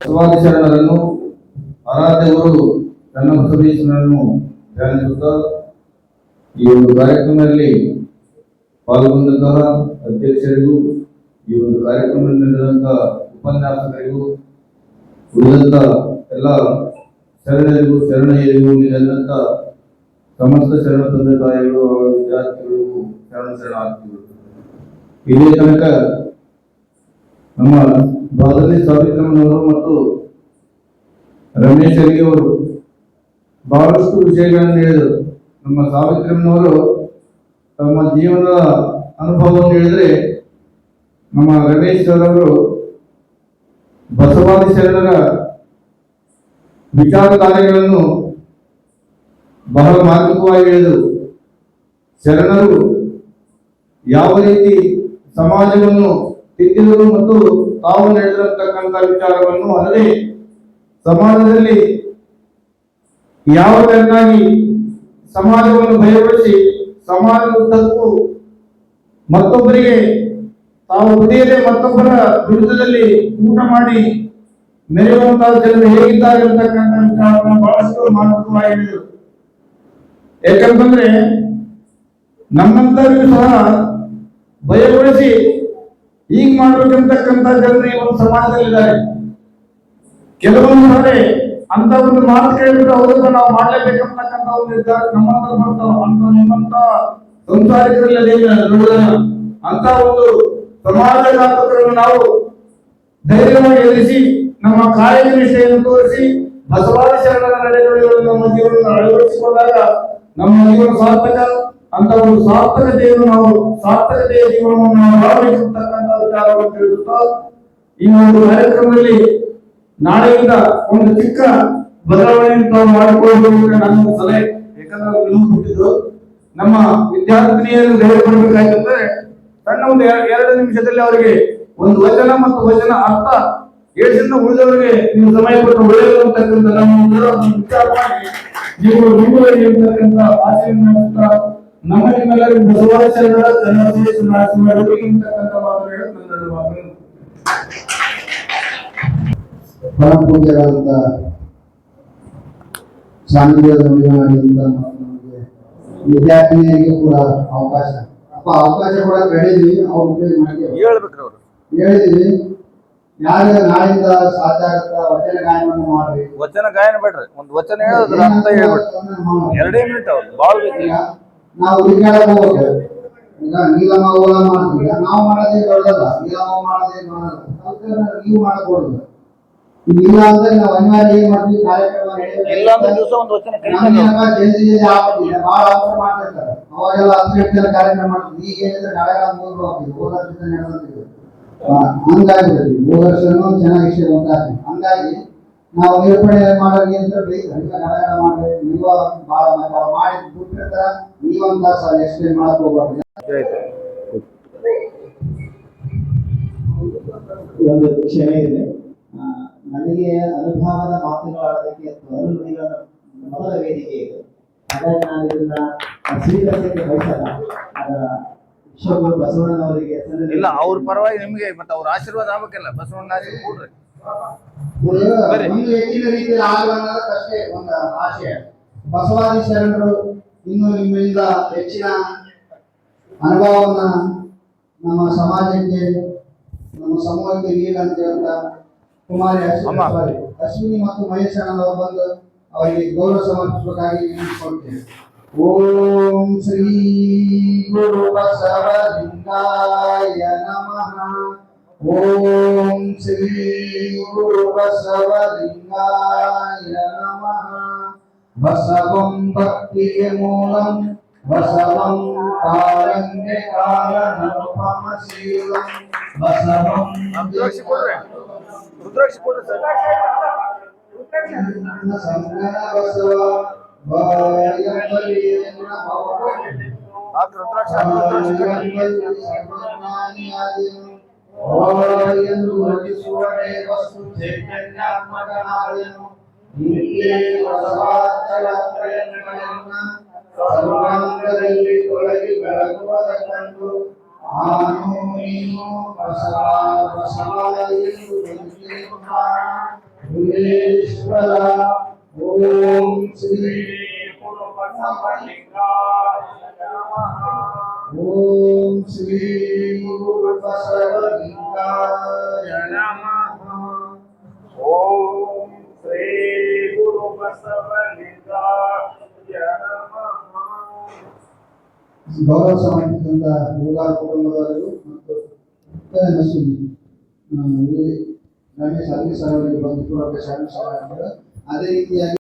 ಬಸವಾದಿ ಶರಣರನ್ನು ಆರಾಧ್ಯವರು ಕನ್ನಡ ಚನ್ನಬಸವೇಶ್ವರನನ್ನು ಧ್ಯಾನಿಸುತ್ತಾ ಈ ಒಂದು ಕಾರ್ಯಕ್ರಮದಲ್ಲಿ ಪಾಲ್ಗೊಂಡಂತಹ ಅಧ್ಯಕ್ಷರಿಗೂ, ಈ ಒಂದು ಕಾರ್ಯಕ್ರಮದಲ್ಲಿ ನಡೆದಂತಹ ಉಪನ್ಯಾಸಕರಿಗೂ, ಉಳಿದಂತ ಎಲ್ಲ ಶರಣರಿಗೂ ಶರಣೆಯರಿಗೂ ಇಲ್ಲಿದ್ದಂತ ಸಮಸ್ತ ಶರಣ ತಂದೆ ತಾಯಿಗಳು, ಅವರ ವಿದ್ಯಾರ್ಥಿಗಳಿಗೂ ಶರಣ ಶರಣ ಶರಣಾರ್ಥಿಗಳು. ಇದೇ ತನಕ ನಮ್ಮ ಬಾದಲಿ ಸಾವಿತ್ರಮ್ಮನವರು ಮತ್ತು ರಮೇಶ್ ಅವರು ಬಹಳಷ್ಟು ವಿಷಯಗಳನ್ನು ಹೇಳಿದರು. ನಮ್ಮ ಸಾವಿತ್ರಮ್ಮನವರು ತಮ್ಮ ಜೀವನದ ಅನುಭವವನ್ನು ಹೇಳಿದರೆ ನಮ್ಮ ರಮೇಶ್ ಅವರವರು ಬಸವಾದಿ ಶರಣರ ವಿಚಾರಧಾರೆಗಳನ್ನು ಬಹಳ ಮಾರ್ಮಿಕವಾಗಿ ಹೇಳಿದರು. ಶರಣರು ಯಾವ ರೀತಿ ಸಮಾಜವನ್ನು ತಿದ್ದಿದರು ಮತ್ತು ತಾವು ನಡೆದಿರತಕ್ಕಂಥ ವಿಚಾರವನ್ನು ಅಲ್ಲದೆ ಸಮಾಜದಲ್ಲಿ ಯಾವ ತೆರನಾಗಿ ಸಮಾಜವನ್ನು ಭಯಪಡಿಸಿ ಸಮಾಜದುದ್ದಕ್ಕೂ ಮತ್ತೊಬ್ಬರಿಗೆ ತಾವು ದುಡಿಯದೆ ಮತ್ತೊಬ್ಬರ ವಿರುದ್ಧದಲ್ಲಿ ಊಟ ಮಾಡಿ ಮೆರೆಯುವಂತಹ ಜನರು ಹೇಗಿದ್ದಾರೆ ಅಂತಕ್ಕಂಥ ವಿಚಾರವನ್ನು ಬಹಳಷ್ಟು ಮಾತುಕವಾಗಿ ಹೇಳಿದರು. ಯಾಕಂತಂದ್ರೆ ನಮ್ಮಂತರಿಗೂ ಸಹ ಭಯಗೊಳಿಸಿ ಹೀಗ್ ಮಾಡ್ಬೇಕಂತಕ್ಕಂಥ ಜನರು ಈ ಒಂದು ಸಮಾಜದಲ್ಲಿದ್ದಾರೆ. ಕೆಲವೊಂದು ಕಡೆ ಅಂತ ಒಂದು ಮಾತು ಕೇಳಿಬಿಟ್ಟು ಅವರಿಂದ ನಾವು ಮಾಡ್ಲೇಬೇಕಂತಕ್ಕಂತ ಒಂದು ನಿರ್ಧಾರ ನಮ್ಮಂತ ಬರ್ತಾವ ಅಂತ ನಿಮ್ಮಂತ ಸಂಸಾರಿಕರಲ್ಲಿ ಅಂತ ಒಂದು ಸಮಾಜಘಾತಕರನ್ನು ನಾವು ಧೈರ್ಯವಾಗಿ ಎದುರಿಸಿ, ನಮ್ಮ ಕಾರ್ಯನಿಷ್ಠೆಯನ್ನು ತೋರಿಸಿ, ಬಸವಾದಿ ಶರಣರ ನಡೆನುಡಿಗಳನ್ನು ನಮ್ಮ ಜೀವನವನ್ನು ಅಳವಡಿಸಿಕೊಂಡಾಗ ನಮ್ಮ ಜೀವನ ಸಾರ್ಥಕ ಅಂತ ಒಂದು ಸಾರ್ಥಕತೆಯನ್ನು ನಾವು ಸಾರ್ಥಕತೆಯ ಜೀವನವನ್ನು ನಾವು ವಿಚಾರವನ್ನು ತಿಳಿಸುತ್ತಾ ಈ ಒಂದು ಕಾರ್ಯಕ್ರಮದಲ್ಲಿ ನಾಳೆಯಿಂದ ಒಂದು ಚಿಕ್ಕ ಬದಲಾವಣೆಯನ್ನು ತಾವು ಮಾಡಿಕೊಳ್ಳಬೇಕು ನನ್ನ ಸಲಹೆ. ಯಾಕಂದ್ರೆ ಹುಟ್ಟಿದ್ರು ನಮ್ಮ ವಿದ್ಯಾರ್ಥಿನಿಯರು ಧೈರ್ಯ ಕೊಡಬೇಕಾಯ್ತಂದ್ರೆ ಸಣ್ಣ ಒಂದು ಎರ- ಎರಡು ನಿಮಿಷದಲ್ಲಿ ಅವರಿಗೆ ಒಂದು ವಚನ ಮತ್ತು ವಚನ ಅರ್ಥ ಹೇಳಿಸಿದ ಉಳಿದವರಿಗೆ ನೀವು ಸಮಯ ಕೊಟ್ಟು ಒಳ್ಳೆಯದು ಅಂತಕ್ಕಂಥ ನಮ್ಮ ವಿಚಾರ ಮಾಡಿ ನೀವು ನಿಮ್ಮ ಆಶೆಯನ್ನು ಮಾಡುತ್ತಾ ನಮ್ಮ ವಿದ್ಯಾರ್ಥಿನಿಯರಿಗೆ ಕೂಡ ಅವಕಾಶ ಅಪ್ಪ ಅವಕಾಶ ಕೂಡ ಹೇಳಿದ್ವಿ ಅವ್ರ ಮಾಡಿ ಅವ್ರು ಹೇಳಿದ್ವಿ ಯಾರು ನಾಳಿಂದ ಸಾಧ್ಯ ಆಗುತ್ತಾ ವಚನ ಗಾಯನವನ್ನು ಮಾಡ್ರಿ ವಚನ ಗಾಯನ ಬೇಡ್ರಿ. ಒಂದು ವಚನ ಹೇಳಿದ್ರ ಅಂತ ಎರಡೇ ಮಿನಿಟ್ ಅವ್ರು. ಬಾಳ್ ಬೇಕು. ಈಗ ನಾವು ಹುಡುಗಾಡಕ್ ಹೋಗ್ಬೇಕು. ಈಗ ನೀಲಮ್ಮ ಓಲ ಮಾಡ್ತೀವಿ. ನಾವು ಮಾಡೋದೇ ದೊಡ್ಡದಲ್ಲ. ನೀಲಮ್ಮ ಮಾಡೋದೇ ಅದಕ್ಕೆ ನೀವು ಮಾಡಬಹುದು ಇಲ್ಲ ಅಂದ್ರೆ ನಾವು ಅನಿವಾರ್ಯ ಏನ್ ಮಾಡ್ತೀವಿ? ಕಾರ್ಯಕ್ರಮ ಜಲ್ದಿ ಜಲ್ದಿ ಆಗ್ಬಿಟ್ಟಿದೆ. ಭಾಳ ಅವಸರ ಮಾಡ್ತಿರ್ತಾರೆ. ಅವಾಗೆಲ್ಲ ಹತ್ತು ಗಂಟೆ ಕಾರ್ಯಕ್ರಮ ಮಾಡ್ತೀವಿ ಈಗ ಏನಿದ್ರೆ ನಾಳೆ ಮೂರು ಆಗ್ತಿದೆ ಹೋದ ನಡೆದಂತಿದೆ. ಹಂಗಾಗಿಬಿಡ್ತೀವಿ ಹೋದ ವರ್ಷನೂ ಚೆನ್ನಾಗಿ ಹಂಗಾಗಿ ನಾವು ನಿರೂಪಣೆ ಮಾಡೋರಿಗೆ ಅಂತ ಈಗ ನಾಟಕ ಮಾಡ್ಬೇಕು ನೀವು ಭಾಳ ಮತ್ತೆ ಅವ್ರು ಮಾಡಿ ಬಿಟ್ಟಿರ್ತಾರ ನೀವಂತ ಸರ್ ಎಕ್ಸ್ಪ್ಲೇನ್ ಮಾಡಕ್ ಹೋಗ್ಬಾರ್ದು. ಒಂದು ಕ್ಷಮೆ ಇದೆ. ನನಗೆ ಅನುಭವದ ಮಾತುಗಳಾಡೋದಕ್ಕೆ ತರುಣಿಗಳ ಮೊದಲ ವೇದಿಕೆ ಇದು. ಹಾಗಾಗಿ ನಾನು ಇದನ್ನ ಸ್ವೀಕರಿಸಲಿಕ್ಕೆ ಬಯಸಲ್ಲ. ಅದರ ವಿಶ್ವಗುರು ಬಸವಣ್ಣನವರಿಗೆ ಇಲ್ಲ ಅವ್ರ ಪರವಾಗಿ ನಿಮಗೆ ಮತ್ತೆ ಅವ್ರ ಆಶೀರ್ವಾದ ಆಗ್ಬೇಕಲ್ಲ. ಬಸವಣ್ಣ ಆಶೀರ್ವಾದ ಕೊಡ್ರಿ. ಒಂದು ಹೆಚ್ಚಿನ ರೀತಿಯಲ್ಲಿ ಆಗಲ್ಲ ಅನ್ನೋದಕ್ಕಷ್ಟೇ ಒಂದು ಆಶಯ. ಬಸವಾದಿ ಶರಣರು ಇನ್ನು ನಿಮ್ಮಿಂದ ಹೆಚ್ಚಿನ ಅನುಭವವನ್ನ ನಮ್ಮ ಸಮಾಜಕ್ಕೆ ನಮ್ಮ ಸಮೂಹಕ್ಕೆ ನೀಡಂತ ಹೇಳ್ತಾ ಕುಮಾರಿ ಅಶ್ವಿನಿ. ಅಶ್ವಿನಿ ಮತ್ತು ಮಹೇಶ್ ಅಣ್ಣನವರು ಬಂದು ಅವರಿಗೆ ಗೌರವ ಸಮರ್ಪಿಸಬೇಕಾಗಿ ನಿಂತ್ಕೊಳ್ತೇವೆ ಓಂ ಶ್ರೀ ಗುರು ಬಸವಲಿಂಗಾಯ ನಮಃ. ಓಂ Rudraksha Rudraksha Rudraksha. Rudraksha ఓలయందు వచిసువనే వస్తు చైతన్యాత్మకనాయను నీయే రసవాత్తలత్రయన్న సర్వాంగదల్లి తొలగి శ్రీ పురపట్ట మల్లికాయ నమః. ಕಾಣ ಗುರುವೇಶ್ವರ ಓಂ ಶ್ರೀ ಓಂ ಶ್ರೀ ಗುರು ಬಸವಲಿಂಗಾಯ ನಮಃ ಓಂ ಶ್ರೀ ಗುರು ಬಸವಲಿಂಗಾಯ ನಮಃ ಗೌರವ ಸಮಾಜದಿಂದ ಹೂಗಾರ ಕುಟುಂಬದವರು ಮತ್ತು ಮಸೀದಿ ರಮೇಶ್ ಅರವಿಂದ್ ಸರ್ ಅವರಿಗೆ ಬಂದು ಕೂಡ ಶರಣ ಶರಣಾರ್ಥಿಗಳು. ಅದೇ ರೀತಿಯಾಗಿ